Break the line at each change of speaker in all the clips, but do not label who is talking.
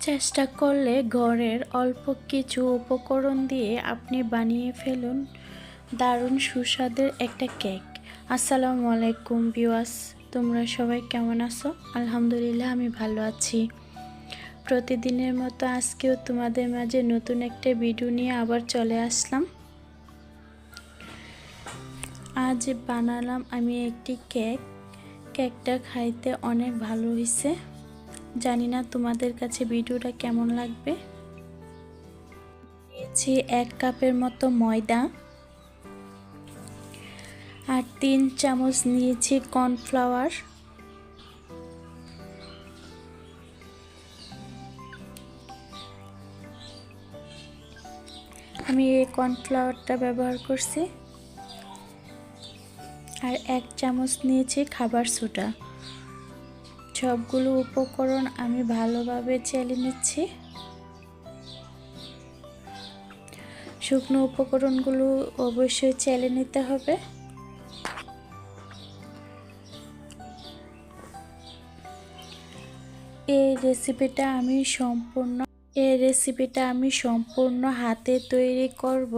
চেষ্টা করলে ঘরের অল্প কিছু উপকরণ দিয়ে আপনি বানিয়ে ফেলুন। দারুণ সুস্বাদের একটা কেক। আসসালামু আলাইকুম বিওয়াস তোমরা সবাই কেমন আছো? আলহামদুলিল্লাহ, আমি ভালো আছি। প্রতিদিনের মতো আজকেও তোমাদের মাঝে নতুন একটা ভিডিও নিয়ে আবার চলে আসলাম। আজ বানালাম আমি একটি কেক। কেকটা খাইতে অনেক ভালো হয়েছে জানি না তোমাদের কাছে ভিডিওটা কেমন লাগবে। নিয়েছি এক কাপের মতো ময়দা। আর তিন চামচ নিয়েছি কর্নফ্লাওয়ার। আমি এই কর্নফ্লাওয়ারটা ব্যবহার করছি। আর এক চামচ নিয়েছি খাবার সোডা। সবগুলো উপকরণ আমি ভালোভাবে চেলে নিচ্ছি। শুকনো উপকরণগুলো অবশ্যই চেলে নিতে হবে। এই রেসিপিটা আমি সম্পূর্ণ, এই রেসিপিটা আমি সম্পূর্ণ হাতে তৈরি করব।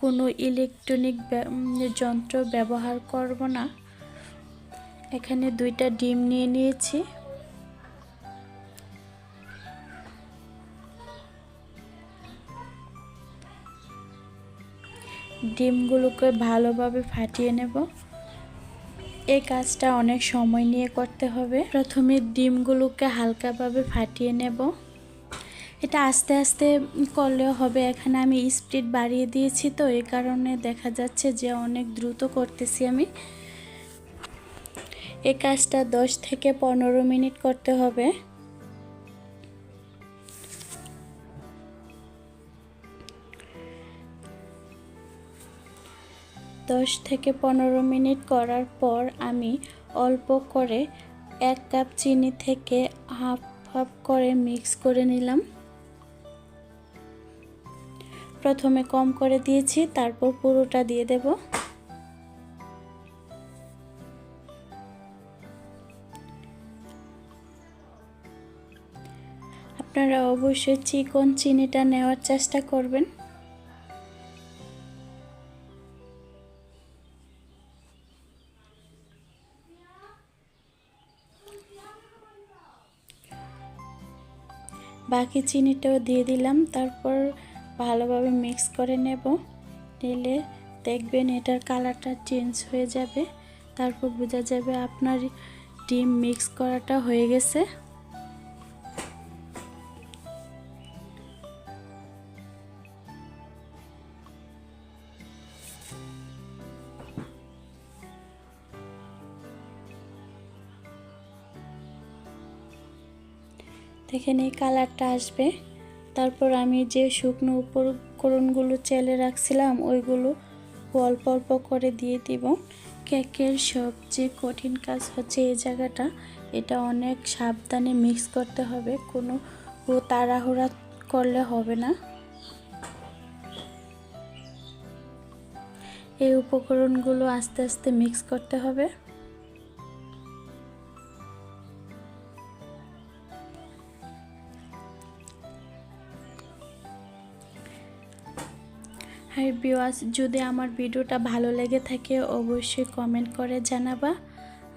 কোনো ইলেকট্রনিক যন্ত্র ব্যবহার করব না। এখানে দুইটা ডিম নিয়ে নিয়েছি। ডিমগুলোকে ভালোভাবে ফাটিয়ে নেব। এই কাজটা অনেক সময় নিয়ে করতে হবে। প্রথমে ডিমগুলোকে হালকাভাবে ফাটিয়ে নেব। এটা আস্তে আস্তে করলেও হবে। এখানে আমি স্পিড বাড়িয়ে দিয়েছি তো এই কারণে দেখা যাচ্ছে যে অনেক দ্রুত করতেছি আমি। এই কাজটা দশ থেকে পনেরো মিনিট করতে হবে। দশ থেকে পনেরো মিনিট করার পর আমি অল্প করে এক কাপ চিনি থেকে হাফ হাফ করে মিক্স করে নিলাম। প্রথমে কম করে দিয়েছি, তারপর পুরোটা দিয়ে দেব। আপনারা অবশ্যই চিকন চিনিটা নেওয়ার চেষ্টা করবেন। বাকি চিনিটাও দিয়ে দিলাম, তারপর ভালোভাবে মিক্স করে নেব। নিলে দেখবেন এটার কালারটা চেঞ্জ হয়ে যাবে, তারপর বোঝা যাবে আপনার ডিম মিক্স করাটা হয়ে গেছে। দেখেন এই কালারটা আসবে। তারপর আমি যে শুকনো উপকরণগুলো চেলে রাখছিলাম, ওইগুলো অল্প অল্প করে দিয়ে দিব। কেকের সবচেয়ে কঠিন কাজ হচ্ছে এই জায়গাটা। এটা অনেক সাবধানে মিক্স করতে হবে, কোনো তাড়াহুড়া করলে হবে না। এই উপকরণগুলো আস্তে আস্তে মিক্স করতে হবে। হাই বিওয়াস যদি আমার ভিডিওটা ভালো লেগে থাকে, অবশ্যই কমেন্ট করে জানাবা।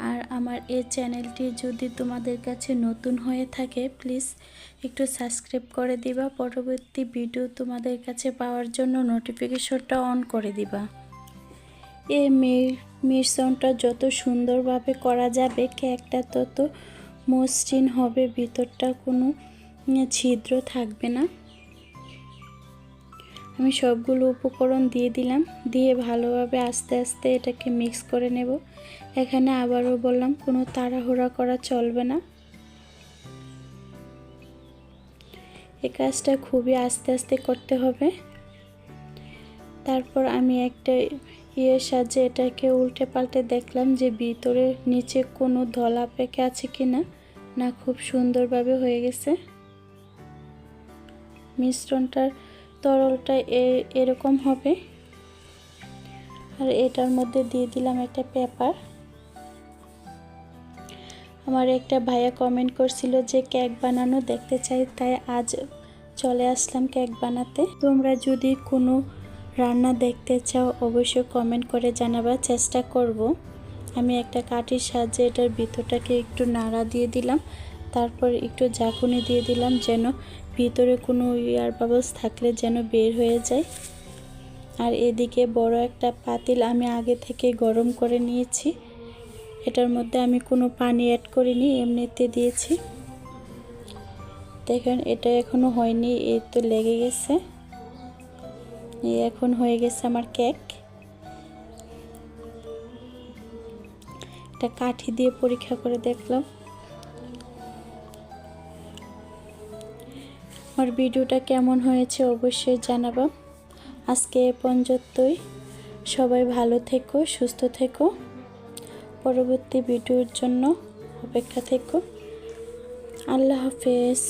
আর আমার এই চ্যানেলটি যদি তোমাদের কাছে নতুন হয়ে থাকে, প্লিজ একটু সাবস্ক্রাইব করে দিবা। পরবর্তী ভিডিও তোমাদের কাছে পাওয়ার জন্য নোটিফিকেশনটা অন করে দিবা। এই মিশ্রণটা যত সুন্দরভাবে করা যাবে কেকটা তত মসৃণ হবে, ভিতরটা কোনো ছিদ্র থাকবে না। আমি সবগুলো উপকরণ দিয়ে দিলাম, দিয়ে ভালোভাবে আস্তে আস্তে এটাকে মিক্স করে নেব। এখানে আবারও বললাম, কোনো তাড়াহুড়া করা চলবে না। এই কাজটা খুবই আস্তে আস্তে করতে হবে। তারপর আমি একটা ইয়ের সাহায্যে এটাকে উল্টে পাল্টে দেখলাম যে ভিতরে নিচে কোনো ধলা পেকে আছে কি না না খুব সুন্দরভাবে হয়ে গেছে। মিশ্রণটার তরলটা এরকম হবে। আর এটার মধ্যে দিয়ে দিলাম একটা পেপার। আমার একটা ভাইয়া কমেন্ট করছিল যে কেক বানানো দেখতে চাই, তাই আজ চলে আসলাম কেক বানাতে। তোমরা যদি কোনো রান্না দেখতে চাও, অবশ্যই কমেন্ট করে জানাবার চেষ্টা করব। আমি একটা কাঠির সাহায্যে এটার ভিতরটাকে একটু নাড়া দিয়ে দিলাম, তারপর একটু ঝাঁকুনি দিয়ে দিলাম যেন ভিতরে কোনো ইয়ার বাবলস থাকলে যেন বের হয়ে যায়। আর এদিকে বড় একটা পাতিল আমি আগে থেকে গরম করে নিয়েছি। এটার মধ্যে আমি কোনো পানি অ্যাড করিনি, এমনিতে দিয়েছি। দেখেন, এটা এখনও হয়নি এই তো লেগে গেছে। এখন হয়ে গেছে আমার কেক একটা কাঠি দিয়ে পরীক্ষা করে দেখলাম। আমার ভিডিওটা কেমন হয়েছে অবশ্যই জানাব। আজকে পর্যন্তই। সবাই ভালো থেকো, সুস্থ থেকো। পরবর্তী ভিডিওর জন্য অপেক্ষা থেকো। আল্লাহ হাফেজ।